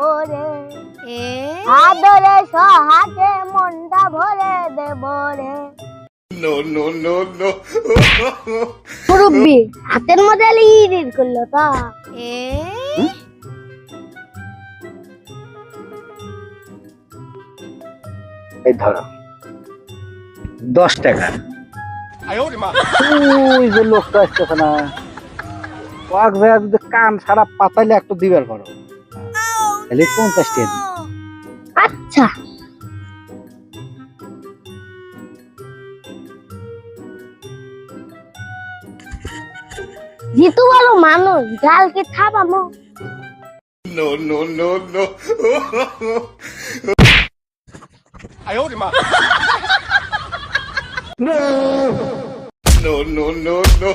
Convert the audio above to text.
ভরে। আদরে সহাতে মনটা ভরে দেব রে। হাতের মধ্যে করল এই ধরো দশ টাকা। ওই যে লোকটা আসতেছে না কান সারা পাতাইলে একটু দিবার পারো তাহলে পঞ্চাশ টাকা দিন আচ্ছা। জিতু ভালো মানুষ গালকে থামামো নো নো নো নো আয়োরে মা নো নো নো নো